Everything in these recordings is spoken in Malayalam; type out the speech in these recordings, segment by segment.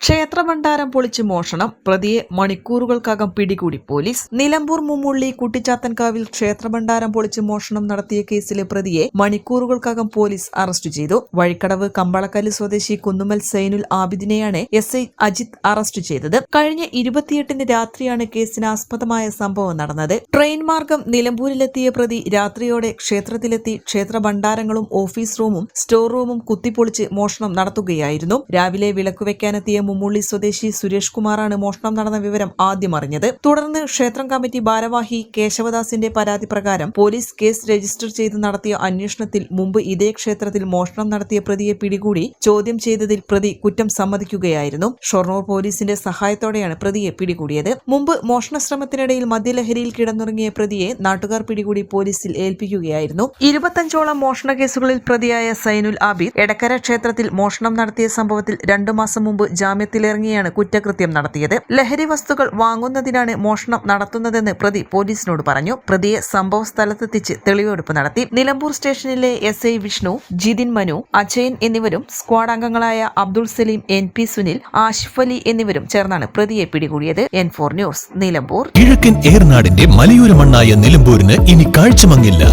ക്ഷേത്രഭണ്ഡാരം പൊളിച്ച് മോഷണം. പ്രതിയെ മണിക്കൂറുകൾക്കകം പിടികൂടി പോലീസ്. നിലമ്പൂർ മുമ്മുള്ളി കുട്ടിച്ചാത്തൻകാവിൽ ക്ഷേത്രഭണ്ഡാരം പൊളിച്ച് മോഷണം നടത്തിയ കേസിലെ പ്രതിയെ മണിക്കൂറുകൾക്കകം പോലീസ് അറസ്റ്റ് ചെയ്തു. വഴിക്കടവ് കമ്പളക്കല്ല് സ്വദേശി കുന്നുമൽ സൈനുൽ ആബിദിനെയാണ് എസ് ഐ അജിത് അറസ്റ്റ് ചെയ്തത്. കഴിഞ്ഞ ഇരുപത്തിയെട്ടിന് രാത്രിയാണ് കേസിന് ആസ്പദമായ സംഭവം നടന്നത്. ട്രെയിൻ മാർഗം നിലമ്പൂരിലെത്തിയ പ്രതി രാത്രിയോടെ ക്ഷേത്രത്തിലെത്തി ക്ഷേത്ര ഭണ്ഡാരങ്ങളും ഓഫീസ് റൂമും സ്റ്റോർ റൂമും കുത്തിപ്പൊളിച്ച് മോഷണം നടത്തുകയായിരുന്നു. രാവിലെ വിളക്ക് വെക്കാനെത്തിയ മുമ്മുള്ളി സ്വദേശി സുരേഷ് കുമാറാണ് മോഷണം നടന്ന വിവരം ആദ്യം അറിഞ്ഞത്. തുടർന്ന് ക്ഷേത്രം കമ്മിറ്റി ഭാരവാഹി കേശവദാസിന്റെ പരാതി പ്രകാരം പോലീസ് കേസ് രജിസ്റ്റർ ചെയ്ത് നടത്തിയ അന്വേഷണത്തിൽ മുമ്പ് ഇതേ ക്ഷേത്രത്തിൽ മോഷണം നടത്തിയ പ്രതിയെ പിടികൂടി ചോദ്യം ചെയ്തതിൽ പ്രതി കുറ്റം സമ്മതിക്കുകയായിരുന്നു. ഷൊർണൂർ പോലീസിന്റെ സഹായത്തോടെയാണ് പ്രതിയെ പിടികൂടിയത്. മുമ്പ് മോഷണ ശ്രമത്തിനിടയിൽ മദ്യലഹരിയിൽ കിടന്നുറങ്ങിയ പ്രതിയെ നാട്ടുകാർ പിടികൂടി പോലീസിൽ ഏൽപ്പിക്കുകയായിരുന്നു. ഇരുപത്തഞ്ചോളം മോഷണ കേസുകളിൽ പ്രതിയായ സൈനുൽ ആബിദ് എടക്കര ക്ഷേത്രത്തിൽ മോഷണം നടത്തിയ സംഭവത്തിൽ രണ്ടു മാസം മുമ്പ് ജാമ്യത്തിലിറങ്ങിയാണ് കുറ്റകൃത്യം നടത്തിയത്. ലഹരി വസ്തുക്കൾ വാങ്ങുന്നതിനാണ് മോഷണം നടത്തുന്നതെന്ന് പ്രതി പോലീസിനോട് പറഞ്ഞു. പ്രതിയെ സംഭവ സ്ഥലത്തെത്തിച്ച് തെളിവെടുപ്പ് നടത്തി. നിലമ്പൂർ സ്റ്റേഷനിലെ എസ് ഐ വിഷ്ണു ജിതിൻ മനു അജയൻ എന്നിവരും സ്ക്വാഡ് അംഗങ്ങളായ അബ്ദുൾ സലീം എൻ പി സുനിൽ ആഷിഫ് അലി എന്നിവരും ചേർന്നാണ് പ്രതിയെ പിടികൂടിയത്. N four news Nilambur. കിഴക്കൻ ഏർനാടിന്റെ മലയോര മണ്ണായ നിലമ്പൂരിന് ഇനി കാഴ്ചമങ്ങില്ല.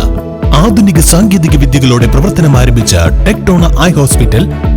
ആധുനിക സാങ്കേതിക വിദ്യകളോടെ പ്രവർത്തനം ആരംഭിച്ച ടെക്ടോണ ഐ ഹോസ്പിറ്റൽ